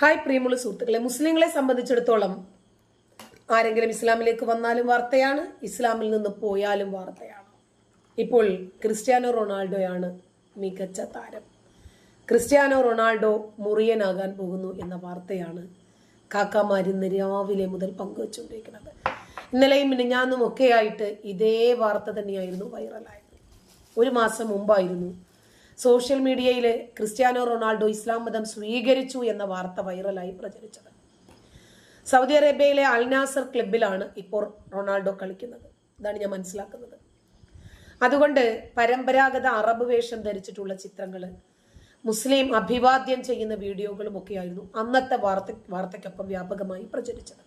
Hi പ്രിയമുള്ള സുഹൃത്തുക്കളെ മുസ്ലിങ്ങളെ സംബന്ധിച്ചിടത്തോളം ആരെങ്കിലും ഇസ്ലാമിലേക്ക് വന്നാലും വാർത്തയാണ് ഇസ്ലാമിൽ നിന്ന് പോയാലും വാർത്തയാണ്. ഇപ്പോൾ ക്രിസ്ത്യാനോ റൊണാൾഡോയാണ് മികച്ച താരം. ക്രിസ്ത്യാനോ റൊണാൾഡോ മുറിയനാകാൻ പോകുന്നു എന്ന വാർത്തയാണ് കാക്കാമാരിന്ന് രാവിലെ മുതൽ പങ്കുവച്ചുകൊണ്ടിരിക്കുന്നത്. ഇന്നലെയും മിനിഞ്ഞാന്നും ഒക്കെ ആയിട്ട് ഇതേ വാർത്ത തന്നെയായിരുന്നു വൈറലായത്. ഒരു മാസം മുമ്പായിരുന്നു സോഷ്യൽ മീഡിയയിൽ ക്രിസ്ത്യാനോ റൊണാൾഡോ ഇസ്ലാം മതം സ്വീകരിച്ചു എന്ന വാർത്ത വൈറലായി പ്രചരിച്ചത്. സൗദി അറേബ്യയിലെ അൽനാസർ ക്ലബിലാണ് ഇപ്പോൾ റൊണാൾഡോ കളിക്കുന്നത്. ഇതാണ് ഞാൻ മനസ്സിലാക്കുന്നത്. അതുകൊണ്ട് പരമ്പരാഗത അറബ് വേഷം ധരിച്ചിട്ടുള്ള ചിത്രങ്ങൾ മുസ്ലിം അഭിവാദ്യം ചെയ്യുന്ന വീഡിയോകളും ഒക്കെയായിരുന്നു അന്നത്തെ വാർത്ത വാർത്തയ്ക്കൊപ്പം വ്യാപകമായി പ്രചരിച്ചത്.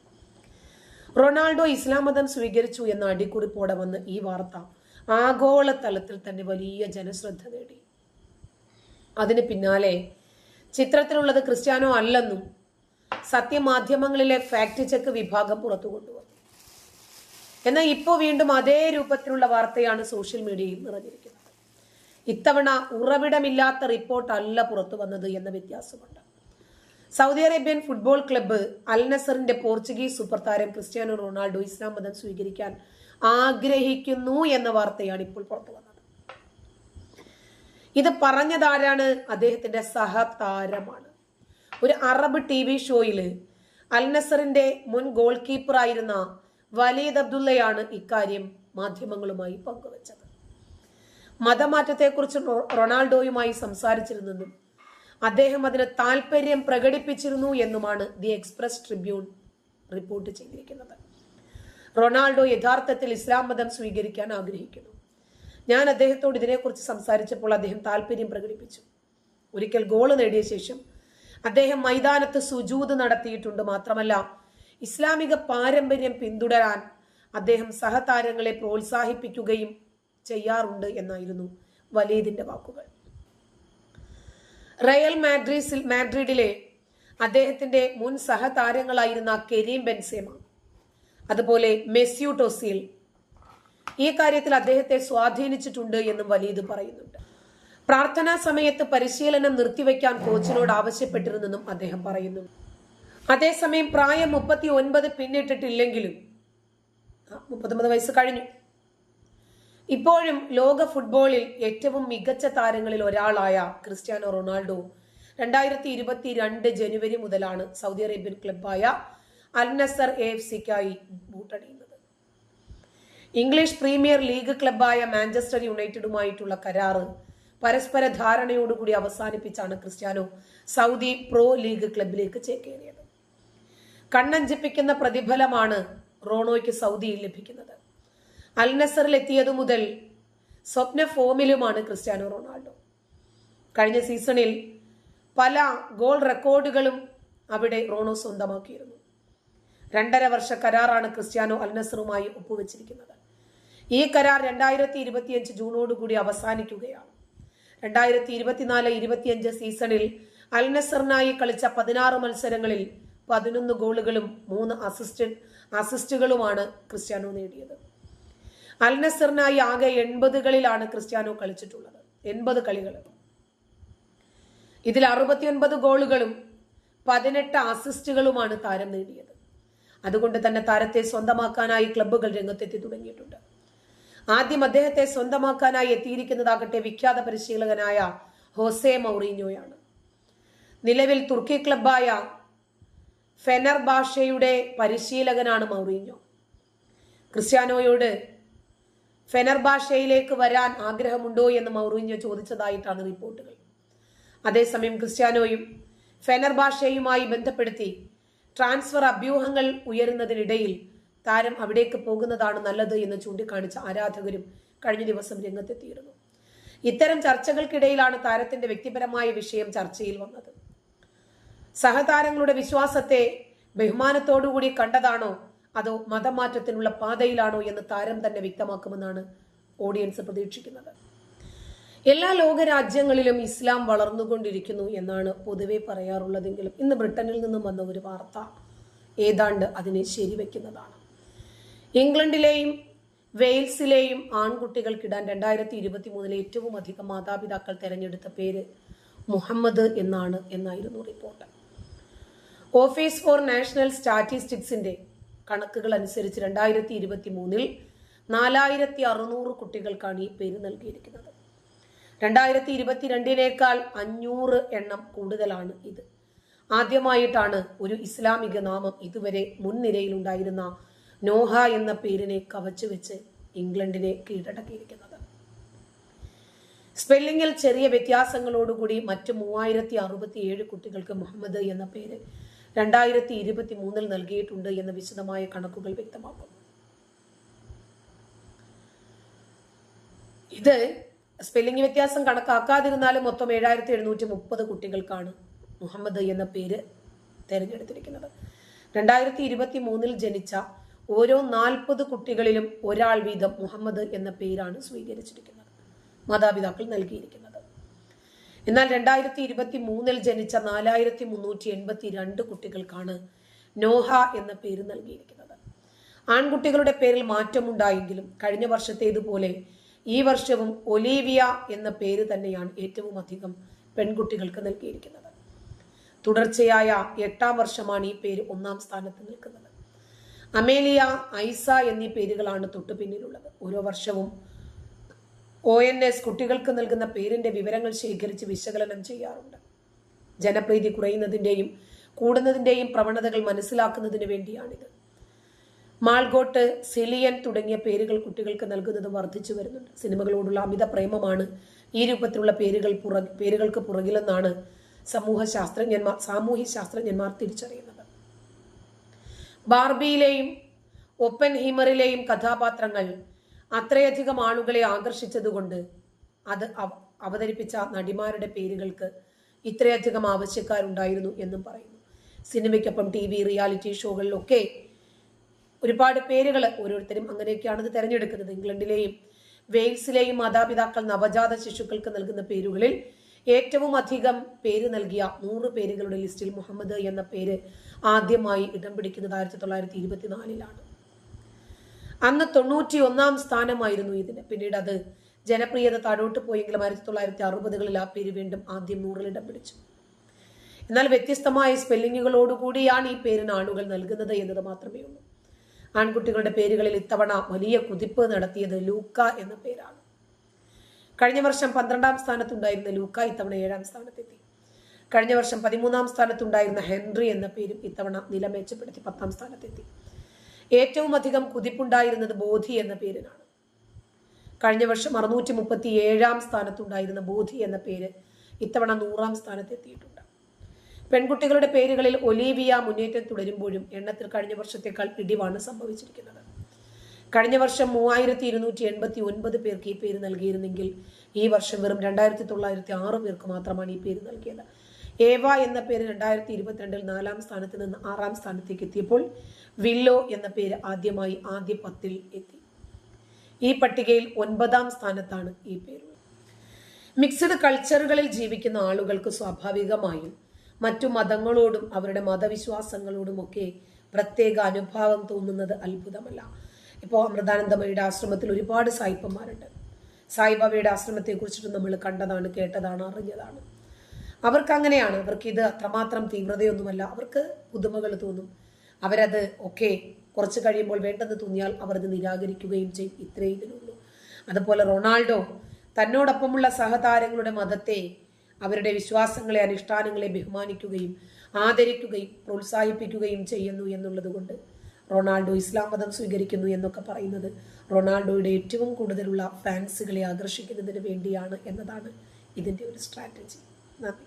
റൊണാൾഡോ ഇസ്ലാം മതം സ്വീകരിച്ചു എന്ന അടിക്കുറിപ്പോടെ വന്ന് ഈ വാർത്ത ആഗോളതലത്തിൽ തന്നെ വലിയ ജനശ്രദ്ധ നേടി. അതിന് പിന്നാലെ ചിത്രത്തിലുള്ളത് ക്രിസ്ത്യാനോ അല്ലെന്നും സത്യമാധ്യമങ്ങളിലെ ഫാക്ട് ചെക്ക് വിഭാഗം പുറത്തു കൊണ്ടുവന്നു. എന്നാൽ ഇപ്പോൾ വീണ്ടും അതേ രൂപത്തിലുള്ള വാർത്തയാണ് സോഷ്യൽ മീഡിയയിൽ നിറഞ്ഞിരിക്കുന്നത്. ഇത്തവണ ഉറവിടമില്ലാത്ത റിപ്പോർട്ടല്ല പുറത്തു വന്നത് എന്ന വ്യത്യാസമുണ്ട്. Saudi Arabian football club Al നസറിന്റെ Portuguese super താരം ക്രിസ്ത്യാനോ റൊണാൾഡോ ഇസ്ലാം മതം സ്വീകരിക്കാൻ ആഗ്രഹിക്കുന്നു എന്ന വാർത്തയാണ് ഇപ്പോൾ പുറത്തു വന്നത്. ഇത് പറഞ്ഞതാരാണ്? അദ്ദേഹത്തിന്റെ സഹതാരമാണ്. ഒരു അറബ് ടി വി ഷോയിൽ അൽ നസറിന്റെ മുൻ ഗോൾ കീപ്പറായിരുന്ന വലീദ് അബ്ദുള്ളയാണ് ഇക്കാര്യം മാധ്യമങ്ങളുമായി പങ്കുവച്ചത്. മതമാറ്റത്തെക്കുറിച്ച് റൊണാൾഡോയുമായി സംസാരിച്ചിരുന്നെന്നും അദ്ദേഹം അതിന് താല്പര്യം പ്രകടിപ്പിച്ചിരുന്നു എന്നുമാണ് ദി എക്സ്പ്രസ് ട്രിബ്യൂൺ റിപ്പോർട്ട് ചെയ്തിരിക്കുന്നത്. റൊണാൾഡോ യഥാർത്ഥത്തിൽ ഇസ്ലാം മതം സ്വീകരിക്കാൻ ആഗ്രഹിക്കുന്നു. ഞാൻ അദ്ദേഹത്തോട് ഇതിനെക്കുറിച്ച് സംസാരിച്ചപ്പോൾ അദ്ദേഹം താല്പര്യം പ്രകടിപ്പിച്ചു. ഒരിക്കൽ ഗോൾ നേടിയ ശേഷം അദ്ദേഹം മൈതാനത്ത് സുജൂത് നടത്തിയിട്ടുണ്ട് മാത്രമല്ല ഇസ്ലാമിക പാരമ്പര്യം പിന്തുടരാൻ അദ്ദേഹം സഹതാരങ്ങളെ പ്രോത്സാഹിപ്പിക്കുകയും ചെയ്യാറുണ്ട് എന്നായിരുന്നു വലീദിന്റെ വാക്കുകൾ. റയൽ മാഡ്രിസിൽ മാഡ്രിഡിലെ അദ്ദേഹത്തിന്റെ മുൻ സഹതാരങ്ങളായിരുന്ന കെരീം ബെൻസേമ അതുപോലെ മെസ്യൂട്ടോസിൽ ഈ കാര്യത്തിൽ അദ്ദേഹത്തെ സ്വാധീനിച്ചിട്ടുണ്ട് എന്നും വലീദ് പറയുന്നുണ്ട്. പ്രാർത്ഥനാ സമയത്ത് പരിശീലനം നിർത്തിവെക്കാൻ കോച്ചിനോട് ആവശ്യപ്പെട്ടിരുന്നെന്നും അദ്ദേഹം പറയുന്നു. അതേസമയം പ്രായം മുപ്പത്തി ഒൻപത് പിന്നിട്ടിട്ടില്ലെങ്കിലും മുപ്പത്തൊമ്പത് വയസ്സ് കഴിഞ്ഞു. ഇപ്പോഴും ലോക ഫുട്ബോളിൽ ഏറ്റവും മികച്ച താരങ്ങളിൽ ഒരാളായ ക്രിസ്ത്യാനോ റൊണാൾഡോ രണ്ടായിരത്തി ഇരുപത്തി രണ്ട് ജനുവരി മുതലാണ് സൗദി അറേബ്യൻ ക്ലബായ അൽ നസർ എ എഫ് സിക്കായി ബൂട്ടണിയുന്നത് ഇംഗ്ലീഷ് പ്രീമിയർ ലീഗ് ക്ലബായ മാഞ്ചസ്റ്റർ യുണൈറ്റഡുമായിട്ടുള്ള കരാറ് പരസ്പര ധാരണയോടുകൂടി അവസാനിപ്പിച്ചാണ് ക്രിസ്ത്യാനോ സൗദി പ്രോ ലീഗ് ക്ലബിലേക്ക് ചേക്കേറിയത്. കണ്ണഞ്ചിപ്പിക്കുന്ന പ്രതിഫലമാണ് റോണോയ്ക്ക് സൗദിയിൽ ലഭിക്കുന്നത്. അൽനസറിൽ എത്തിയതു മുതൽ സ്വപ്ന ഫോമിലുമാണ് ക്രിസ്ത്യാനോ റൊണാൾഡോ. കഴിഞ്ഞ സീസണിൽ പല ഗോൾ റെക്കോർഡുകളും അവിടെ റോണോ സ്വന്തമാക്കിയിരുന്നു. രണ്ടര വർഷ കരാറാണ് ക്രിസ്ത്യാനോ അൽനസറുമായി ഒപ്പുവെച്ചിരിക്കുന്നത്. ഈ കരാർ രണ്ടായിരത്തി ഇരുപത്തിയഞ്ച് ജൂണോടുകൂടി അവസാനിക്കുകയാണ്. രണ്ടായിരത്തി ഇരുപത്തിനാല് ഇരുപത്തിയഞ്ച് സീസണിൽ അൽ നസറിനായി കളിച്ച പതിനാറ് മത്സരങ്ങളിൽ പതിനൊന്ന് ഗോളുകളും മൂന്ന് അസിസ്റ്റ് അസിസ്റ്റുകളുമാണ് ക്രിസ്ത്യാനോ നേടിയത്. അൽ നസറിനായി ആകെ എൺപതുകളിലാണ് ക്രിസ്ത്യാനോ കളിച്ചിട്ടുള്ളത്. എൺപത് കളികൾ ഇതിൽ അറുപത്തിയൊൻപത് ഗോളുകളും പതിനെട്ട് അസിസ്റ്റുകളുമാണ് താരം നേടിയത്. അതുകൊണ്ട് തന്നെ താരത്തെ സ്വന്തമാക്കാനായി ക്ലബ്ബുകൾ രംഗത്തെത്തി തുടങ്ങിയിട്ടുണ്ട്. ആദ്യം അദ്ദേഹത്തെ സ്വന്തമാക്കാനായി എത്തിയിരിക്കുന്നതാകട്ടെ വിഖ്യാത പരിശീലകനായ ഹോസെ മൗറീനോയാണ് നിലവിൽ തുർക്കി ക്ലബായ ഫെനർ ബാഷയുടെ പരിശീലകനാണ് മൗറീഞ്ഞോ ക്രിസ്ത്യാനോയോട് ഫെനർ ഭാഷയിലേക്ക് വരാൻ ആഗ്രഹമുണ്ടോ എന്ന് മൗറീഞ്ഞോ ചോദിച്ചതായിട്ടാണ് റിപ്പോർട്ടുകൾ. അതേസമയം ക്രിസ്ത്യാനോയും ഫെനർ ഭാഷയുമായി ബന്ധപ്പെടുത്തി ട്രാൻസ്ഫർ അഭ്യൂഹങ്ങൾ ഉയരുന്നതിനിടയിൽ താരം അവിടേക്ക് പോകുന്നതാണ് നല്ലത് എന്ന് ചൂണ്ടിക്കാണിച്ച ആരാധകരും കഴിഞ്ഞ ദിവസം രംഗത്തെത്തിയിരുന്നു. ഇത്തരം ചർച്ചകൾക്കിടയിലാണ് താരത്തിന്റെ വ്യക്തിപരമായ വിഷയം ചർച്ചയിൽ വന്നത്. സഹതാരങ്ങളുടെ വിശ്വാസത്തെ ബഹുമാനത്തോടുകൂടി കണ്ടതാണോ അതോ മതമാറ്റത്തിനുള്ള പാതയിലാണോ എന്ന് താരം തന്നെ വ്യക്തമാക്കുമെന്നാണ് ഓഡിയൻസ് പ്രതീക്ഷിക്കുന്നത്. എല്ലാ ലോകരാജ്യങ്ങളിലും ഇസ്ലാം വളർന്നുകൊണ്ടിരിക്കുന്നു എന്നാണ് പൊതുവെ പറയാറുള്ളതെങ്കിലും ഇന്ന് ബ്രിട്ടനിൽ നിന്നും വന്ന ഒരു വാർത്ത. ഏതാണ്ട് അതിനെ ശരിവെക്കുന്നതാണ്. ഇംഗ്ലണ്ടിലെയും വെയിൽസിലെയും ആൺകുട്ടികൾക്കിടാൻ രണ്ടായിരത്തി ഇരുപത്തി മൂന്നിലെ ഏറ്റവും അധികം മാതാപിതാക്കൾ തെരഞ്ഞെടുത്ത പേര് മുഹമ്മദ് എന്നാണ് എന്നായിരുന്നു റിപ്പോർട്ട്. ഓഫീസ് ഫോർ നാഷണൽ സ്റ്റാറ്റിസ്റ്റിക്സിന്റെ കണക്കുകൾ അനുസരിച്ച് രണ്ടായിരത്തി ഇരുപത്തി മൂന്നിൽ നാലായിരത്തി അറുന്നൂറ് കുട്ടികൾക്കാണ് ഈ പേര് നൽകിയിരിക്കുന്നത്. രണ്ടായിരത്തി ഇരുപത്തിരണ്ടിനേക്കാൾ അഞ്ഞൂറ് എണ്ണം കൂടുതലാണ് ഇത്. ആദ്യമായിട്ടാണ് ഒരു ഇസ്ലാമിക നാമം ഇതുവരെ മുൻനിരയിലുണ്ടായിരുന്ന നോഹ എന്ന പേരിനെ കവച്ചു വെച്ച് ഇംഗ്ലണ്ടിനെ കീഴടക്കിയിരിക്കുന്നത്. സ്പെല്ലിങ്ങിൽ ചെറിയ വ്യത്യാസങ്ങളോടുകൂടി മറ്റ് മൂവായിരത്തി അറുപത്തിയേഴ് കുട്ടികൾക്ക് മുഹമ്മദ് എന്ന പേര് രണ്ടായിരത്തി ഇരുപത്തി മൂന്നിൽ നൽകിയിട്ടുണ്ട് എന്ന് വിശദമായ കണക്കുകൾ വ്യക്തമാക്കുന്നു ഇത് സ്പെല്ലിംഗ് വ്യത്യാസം കണക്കാക്കാതിരുന്നാലും മൊത്തം ഏഴായിരത്തി എഴുന്നൂറ്റി മുപ്പത് കുട്ടികൾക്കാണ് മുഹമ്മദ് എന്ന പേര് തിരഞ്ഞെടുത്തിരിക്കുന്നത്. രണ്ടായിരത്തി ഇരുപത്തി മൂന്നിൽ ജനിച്ച ഓരോ നാൽപ്പത് കുട്ടികളിലും ഒരാൾ വീതം മുഹമ്മദ് എന്ന പേരാണ് സ്വീകരിച്ചിരിക്കുന്നത്. മാതാപിതാക്കൾ നൽകിയിരിക്കുന്നത്. എന്നാൽ രണ്ടായിരത്തി ഇരുപത്തി മൂന്നിൽ ജനിച്ച നാലായിരത്തി മുന്നൂറ്റി എൺപത്തി രണ്ട് കുട്ടികൾക്കാണ് നോഹ എന്ന പേര് നൽകിയിരിക്കുന്നത്. ആൺകുട്ടികളുടെ പേരിൽ മാറ്റമുണ്ടായെങ്കിലും കഴിഞ്ഞ വർഷത്തേതുപോലെ ഈ വർഷവും ഒലീവിയ എന്ന പേര് തന്നെയാണ് ഏറ്റവും അധികം പെൺകുട്ടികൾക്ക് നൽകിയിരിക്കുന്നത്. തുടർച്ചയായ എട്ടാം വർഷമാണ് ഈ പേര് ഒന്നാം സ്ഥാനത്ത് നിൽക്കുന്നത്. അമേലിയ ഐസ എന്നീ പേരുകളാണ് തൊട്ടു പിന്നിലുള്ളത്. ഓരോ വർഷവും ഒ എൻ എസ് കുട്ടികൾക്ക് നൽകുന്ന പേരിന്റെ വിവരങ്ങൾ ശേഖരിച്ച് വിശകലനം ചെയ്യാറുണ്ട്. ജനപ്രീതി കുറയുന്നതിന്റെയും കൂടുന്നതിന്റെയും പ്രവണതകൾ മനസ്സിലാക്കുന്നതിന് വേണ്ടിയാണിത്. മാൾഗോട്ട് സിലിയൻ തുടങ്ങിയ പേരുകൾ കുട്ടികൾക്ക് നൽകുന്നത് വർദ്ധിച്ചു വരുന്നുണ്ട്. സിനിമകളോടുള്ള അമിത പ്രേമമാണ് ഈ രൂപത്തിലുള്ള പേരുകൾ പുറ പേരുകൾക്ക് പുറകിലെന്നാണ് സമൂഹ ശാസ്ത്രജ്ഞന്മാർ സാമൂഹ്യ ശാസ്ത്രജ്ഞന്മാർ തിരിച്ചറിയുന്നത്. ബാർബിയിലെയും ഒപ്പൻ ഹിമറിലെയും കഥാപാത്രങ്ങൾ അത്രയധികം ആളുകളെ ആകർഷിച്ചതുകൊണ്ട് അത് അവതരിപ്പിച്ച നടിമാരുടെ പേരുകൾക്ക് ഇത്രയധികം ആവശ്യക്കാരുണ്ടായിരുന്നു എന്നും പറയുന്നു. സിനിമയ്ക്കൊപ്പം ടി വി റിയാലിറ്റി ഷോകളിലൊക്കെ ഒരുപാട് പേരുകൾ ഓരോരുത്തരും അങ്ങനെയൊക്കെയാണ് ഇത് തിരഞ്ഞെടുക്കുന്നത്. ഇംഗ്ലണ്ടിലെയും വെയിൽസിലെയും മാതാപിതാക്കൾ നവജാത ശിശുക്കൾക്ക് നൽകുന്ന പേരുകളിൽ ഏറ്റവും അധികം പേര് നൽകിയ നൂറ് പേരുകളുടെ ലിസ്റ്റിൽ മുഹമ്മദ് എന്ന പേര് ആദ്യമായി ഇടം പിടിക്കുന്നത് ആയിരത്തി തൊള്ളായിരത്തി ഇരുപത്തിനാലിലാണ് അന്ന് തൊണ്ണൂറ്റി ഒന്നാം സ്ഥാനമായിരുന്നു ഇതിന്. പിന്നീട് അത് ജനപ്രിയത താഴോട്ട് പോയെങ്കിലും ആയിരത്തി തൊള്ളായിരത്തി അറുപതുകളിൽ ആ പേര് വീണ്ടും ആദ്യം നൂറിൽ ഇടം പിടിച്ചു. എന്നാൽ വ്യത്യസ്തമായ സ്പെല്ലിങ്ങുകളോടുകൂടിയാണ് ഈ പേരിന് ആളുകൾ നൽകുന്നത് എന്നത് മാത്രമേ ഉള്ളൂ ആൺകുട്ടികളുടെ പേരുകളിൽ ഇത്തവണ വലിയ കുതിപ്പ് നടത്തിയത് ലൂക്ക എന്ന പേരാണ്. കഴിഞ്ഞ വർഷം പന്ത്രണ്ടാം സ്ഥാനത്തുണ്ടായിരുന്ന ലൂക്ക ഇത്തവണ ഏഴാം സ്ഥാനത്തെത്തി. കഴിഞ്ഞ വർഷം പതിമൂന്നാം സ്ഥാനത്തുണ്ടായിരുന്ന ഹെൻറി എന്ന പേരും ഇത്തവണ നില മെച്ചപ്പെടുത്തി പത്താം സ്ഥാനത്തെത്തി. ഏറ്റവും അധികം കുതിപ്പുണ്ടായിരുന്നത് ബോധി എന്ന പേരിനാണ്. കഴിഞ്ഞ വർഷം അറുന്നൂറ്റി മുപ്പത്തി ഏഴാം സ്ഥാനത്തുണ്ടായിരുന്ന ബോധി എന്ന പേര് ഇത്തവണ നൂറാം സ്ഥാനത്തെത്തിയിട്ടുണ്ട്. പെൺകുട്ടികളുടെ പേരുകളിൽ ഒലീവിയ മുന്നേറ്റം തുടരുമ്പോഴും എണ്ണത്തിൽ കഴിഞ്ഞ വർഷത്തേക്കാൾ ഇടിവാണ് സംഭവിച്ചിരിക്കുന്നത്. കഴിഞ്ഞ വർഷം മൂവായിരത്തി ഇരുന്നൂറ്റി എൺപത്തി ഒൻപത് പേർക്ക് ഈ പേര് നൽകിയിരുന്നെങ്കിൽ ഈ വർഷം വെറും രണ്ടായിരത്തി തൊള്ളായിരത്തി ആറ് പേർക്ക് മാത്രമാണ് ഈ പേര് നൽകിയത്. ഏവ എന്ന പേര് രണ്ടായിരത്തി ഇരുപത്തിരണ്ടിൽ നാലാം സ്ഥാനത്ത് നിന്ന് ആറാം സ്ഥാനത്തേക്ക് എത്തിയപ്പോൾ വില്ലോ എന്ന പേര് ആദ്യമായി ആദ്യ പത്തിൽ എത്തി. ഈ പട്ടികയിൽ ഒൻപതാം സ്ഥാനത്താണ് ഈ പേര്. മിക്സഡ് കൾച്ചറുകളിൽ ജീവിക്കുന്ന ആളുകൾക്ക് സ്വാഭാവികമായും മറ്റു മതങ്ങളോടും അവരുടെ മതവിശ്വാസങ്ങളോടുമൊക്കെ പ്രത്യേക അനുഭാവം തോന്നുന്നത് അത്ഭുതമല്ല. ഇപ്പോൾ അമൃതാനന്ദമയുടെ ആശ്രമത്തിൽ ഒരുപാട് സായിപ്പന്മാരുണ്ട്. സായിബാബയുടെ ആശ്രമത്തെ കുറിച്ചിട്ട് നമ്മൾ കണ്ടതാണ് കേട്ടതാണ് അറിഞ്ഞതാണ്. അവർക്ക് അങ്ങനെയാണ്. അവർക്ക് ഇത് അത്രമാത്രം തീവ്രതയൊന്നുമല്ല. അവർക്ക് പുതുമകൾ തോന്നും. അവരത് ഒക്കെ കുറച്ച് കഴിയുമ്പോൾ വേണ്ടെന്ന് തോന്നിയാൽ അവർ അത് നിരാകരിക്കുകയും ചെയ്യും. ഇത്രേ ഇതിനുള്ളൂ അതുപോലെ റൊണാൾഡോ തന്നോടൊപ്പമുള്ള സഹതാരങ്ങളുടെ മതത്തെ അവരുടെ വിശ്വാസങ്ങളെ അനുഷ്ഠാനങ്ങളെ ബഹുമാനിക്കുകയും ആദരിക്കുകയും പ്രോത്സാഹിപ്പിക്കുകയും ചെയ്യുന്നു എന്നുള്ളത് കൊണ്ട് റൊണാൾഡോ ഇസ്ലാം മതം സ്വീകരിക്കുന്നു എന്നൊക്കെ പറയുന്നത് റൊണാൾഡോയുടെ ഏറ്റവും കൂടുതലുള്ള ഫാൻസുകളെ ആകർഷിക്കുന്നതിന് വേണ്ടിയാണ് എന്നതാണ് ഇതിന്റെ ഒരു സ്ട്രാറ്റജി നന്ദി.